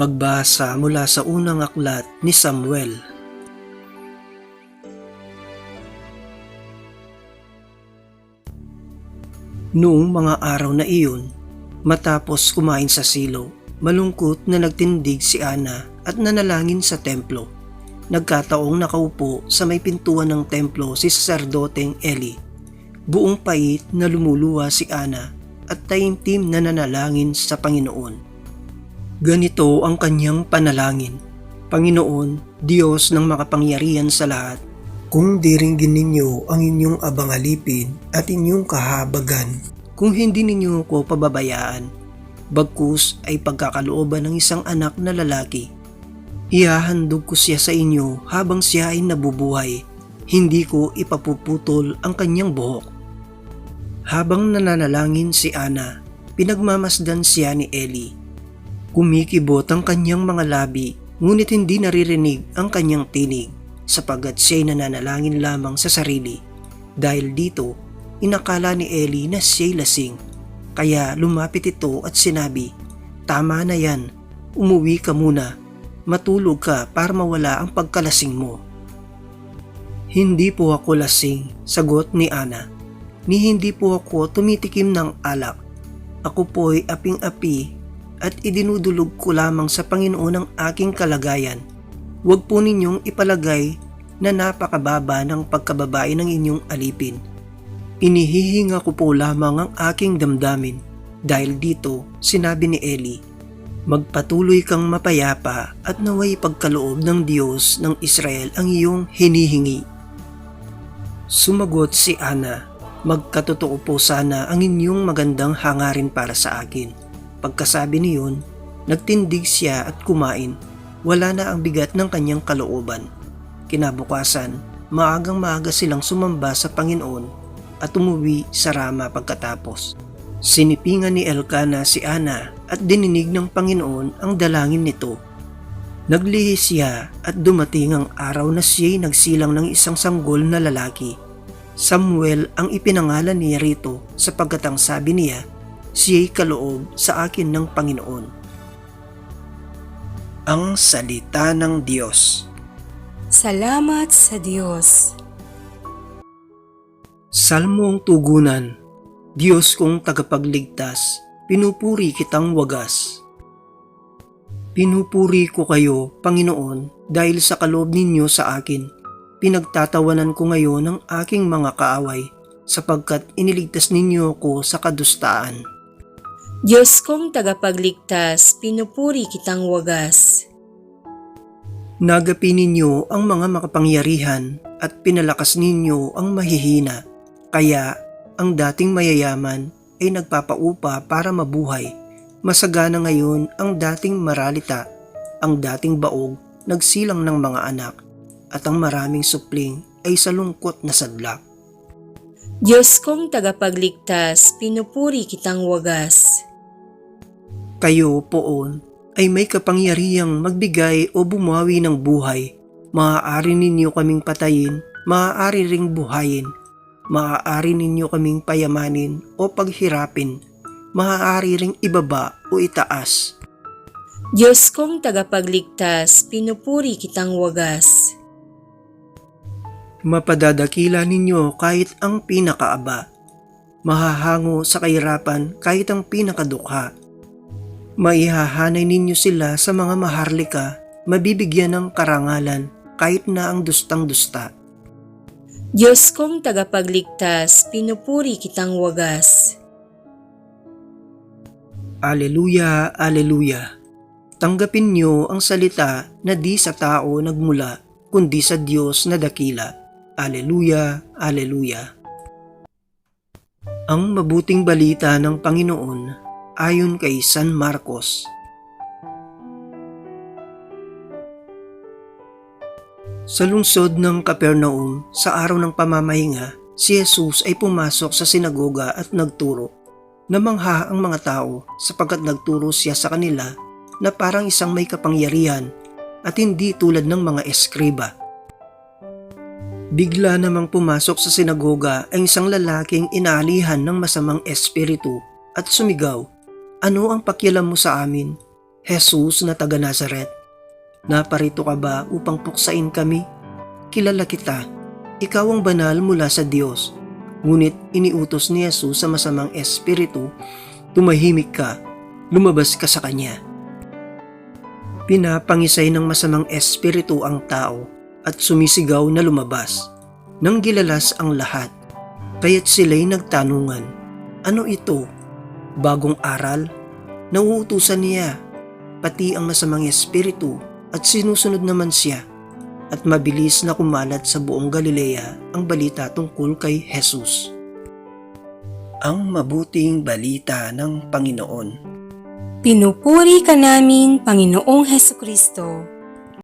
Pagbasa mula sa unang aklat ni Samuel. Noong mga araw na iyon, matapos kumain sa silo, malungkot na nagtindig si Ana at nanalangin sa templo. Nagkataong nakaupo sa may pintuan ng templo si saserdoteng Eli. Buong pait na lumuluwa si Ana at taimtim na nanalangin sa Panginoon. Ganito ang kanyang panalangin. Panginoon, Diyos ng makapangyarihan sa lahat, kung diringgin ninyo ang inyong abangalipin at inyong kahabagan, kung hindi ninyo ko pababayaan, bagkus ay pagkakalooban ng isang anak na lalaki. Ihahandog ko siya sa inyo habang siya ay nabubuhay, hindi ko ipapuputol ang kanyang buhok. Habang nananalangin si Ana, pinagmamasdan siya ni Eli. Kumikibot ang kanyang mga labi, ngunit hindi naririnig ang kanyang tinig sapagat siya'y nananalangin lamang sa sarili. Dahil dito, inakala ni Eli na siya'y lasing. Kaya lumapit ito at sinabi, Tama na yan, umuwi ka muna. Matulog ka para mawala ang pagkalasing mo. Hindi po ako lasing, sagot ni Ana. Ni hindi po ako tumitikim ng alak. Ako po'y aping-api at idinudulog ko lamang sa Panginoon ang aking kalagayan. Huwag po ninyong ipalagay na napakababa ng pagkababae ng inyong alipin. Inihihinga ko po lamang ang aking damdamin. Dahil dito, sinabi ni Eli, Magpatuloy kang mapayapa at naway pagkaloob ng Diyos ng Israel ang iyong hinihingi. Sumagot si Ana, Magkatotoo po sana ang inyong magandang hangarin para sa akin. Pagkasabi niyon, nagtindig siya at kumain. Wala na ang bigat ng kanyang kalooban. Kinabukasan, maagang maaga silang sumamba sa Panginoon at umuwi sa Rama pagkatapos. Sinipingan ni Elkana si Ana at dininig ng Panginoon ang dalangin nito. Naglihi siya at dumating ang araw na siya'y nagsilang ng isang sanggol na lalaki. Samuel ang ipinangalan niya rito sapagkat ang sabi niya, siya'y kaloob sa akin ng Panginoon. Ang Salita ng Diyos Salamat sa Diyos. Salmong Tugunan Diyos kong tagapagligtas, pinupuri kitang wagas. Pinupuri ko kayo, Panginoon, dahil sa kaloob ninyo sa akin. Pinagtatawanan ko ngayon ang aking mga kaaway, sapagkat iniligtas ninyo ko sa kadustaan. Diyos kong tagapagligtas, pinupuri kitang wagas. Nagapi ninyo ang mga makapangyarihan at pinalakas ninyo ang mahihina. Kaya ang dating mayayaman ay nagpapaupa para mabuhay. Masagana ngayon ang dating maralita, ang dating baog nagsilang ng mga anak, at ang maraming supling ay sa lungkot na sadlak. Diyos kong tagapagligtas, pinupuri kitang wagas. Kayo poon ay may kapangyarihang magbigay o bumawi ng buhay. Maaari ninyo kaming patayin, maaari ring buhayin. Maaari ninyo kaming payamanin o paghirapin. Maaari ring ibaba o itaas. Diyos kong tagapagligtas, pinupuri kitang wagas. Mapadadakila ninyo kahit ang pinakaaba. Mahahango sa kahirapan kahit ang pinakadukha. Maihahanay ninyo sila sa mga maharlika, mabibigyan ng karangalan kahit na ang dustang-dusta. Diyos kong tagapagligtas, pinupuri kitang wagas. Aleluya, aleluya. Tanggapin niyo ang salita na di sa tao nagmula, kundi sa Diyos na dakila. Aleluya, aleluya. Ang mabuting balita ng Panginoon ayon kay San Marcos. Sa lungsod ng Capernaum, sa araw ng pamamahinga, si Jesus ay pumasok sa sinagoga at nagturo. Namangha ang mga tao sapagkat nagturo siya sa kanila na parang isang may kapangyarihan at hindi tulad ng mga eskriba. Bigla namang pumasok sa sinagoga ang isang lalaking inaalihan ng masamang espiritu at sumigaw, Ano ang pakialam mo sa amin? Jesus na taga Nazaret, naparito ka ba upang puksain kami? Kilala kita, ikaw ang banal mula sa Diyos. Ngunit iniutos ni Jesus sa masamang espiritu, tumahimik ka, lumabas ka sa kanya. Pinapangisay ng masamang espiritu ang tao at sumisigaw na lumabas. Nang gilalas ang lahat, kaya't sila'y nagtanungan, ano ito? Bagong aral? Nauutusan niya, pati ang masamang espiritu at sinusunod naman siya at mabilis na kumalat sa buong Galilea ang balita tungkol kay Jesus. Ang mabuting balita ng Panginoon. Pinupuri ka namin, Panginoong Heso Kristo.